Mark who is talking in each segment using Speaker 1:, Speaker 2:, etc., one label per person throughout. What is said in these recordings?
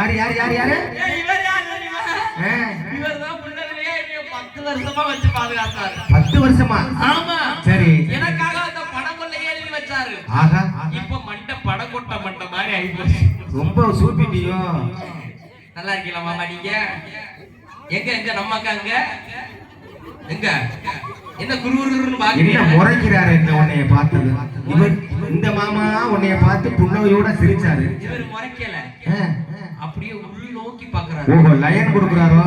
Speaker 1: யார் யார் யார் யாரு? பத்து வருஷமா வச்சு பாதுகாத்தாரு.
Speaker 2: பத்து வருஷமா?
Speaker 1: ஆமா.
Speaker 2: சரி.
Speaker 1: எனக்காக அந்த படம் கொள்ள வச்சாரு.
Speaker 2: ஆகா
Speaker 1: இப்ப மண்ட படம் கொட்ட மண்ட மாதிரி ஆயிப்போச்சு.
Speaker 2: ரொம்ப சூப்பிட்டியோ?
Speaker 1: நல்லா இருக்கீங்களா மாமா நீங்க? எங்க எங்க? நம்ம அக்கா எங்க எங்க? என்ன
Speaker 2: குருகுருன்னு
Speaker 1: பாக்கிறீங்க?
Speaker 2: முறைக்கிறாரு என்ன உன்னைய பார்த்தது இவர் இந்த மாமா உன்னைய பார்த்து புன்னகையோட சிரிச்சாரு.
Speaker 1: இவர் முறைக்கல. அப்படியே உள் நோக்கி பாக்குறாரு
Speaker 2: ஓஹோ லயன் கொடுக்குறாரோ?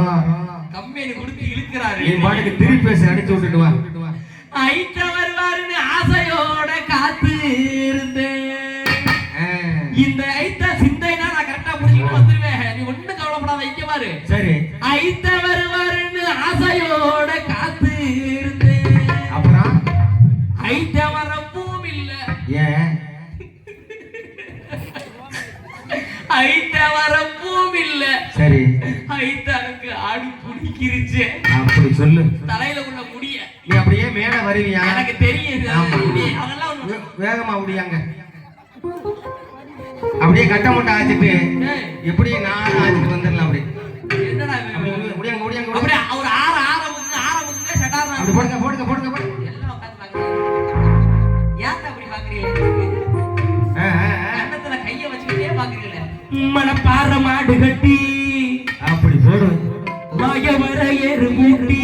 Speaker 1: கம்பெனி கொடுத்து இழுக்கிறாரு.
Speaker 2: நீ பாட்டுக்கு திருப்பி பேசி அடிச்சு விட்டுட்டு வா.
Speaker 1: ஐட்ட வருவாருன்னு ஆசையோட காத்து இருந்தேன் இந்த ஐத்த சிந்தைனா நான் கரெக்டா புடிச்சிட்டு வந்துருவேன் நீ ஒண்ணும் கவலைப்படாத ஐக்க பாரு.
Speaker 2: சரி.
Speaker 1: ஐத்த வருவாருன்னு ஆசையோட காத்து இருந்தேன்
Speaker 2: அப்புறம்?
Speaker 1: ஐத்த வரவும் இல்ல.
Speaker 2: ஏன்?
Speaker 1: ஐத்த இல்ல
Speaker 2: சரி.
Speaker 1: ஐத்தானுக்கு ஆடு புடிக்கிருச்சு.
Speaker 2: அப்படி சொல்லு.
Speaker 1: தலையில உள்ள முடிய.
Speaker 2: நீ அப்படியே மேல வருவியா?
Speaker 1: எனக்கு தெரியுது அதெல்லாம்
Speaker 2: வேகமா முடியாங்க அப்படியே கட்ட முட்டை ஆச்சிட்டு எப்படி நான் ஆச்சிட்டு வந்துடலாம் அப்படி
Speaker 1: என்னடா
Speaker 2: முடியாங்க முடியாங்க
Speaker 1: அப்படியே
Speaker 2: முடியாங்க.
Speaker 1: ஒரு ஆற ஆற முங்க ஆற முங்க சட்டாரா
Speaker 2: அப்படி போடுங்க போடுங்க போடுங்க போடுங்க.
Speaker 1: எல்லாம் உட்கார்ந்து பாக்குறீங்க ஏன் அப்படி பாக்குறீங்க கைய வச்சுக்கிட்டே பாக்குறீங்களே மனப்பாற மாடு கட்டி
Speaker 2: அப்படி போடு
Speaker 1: மூட்டி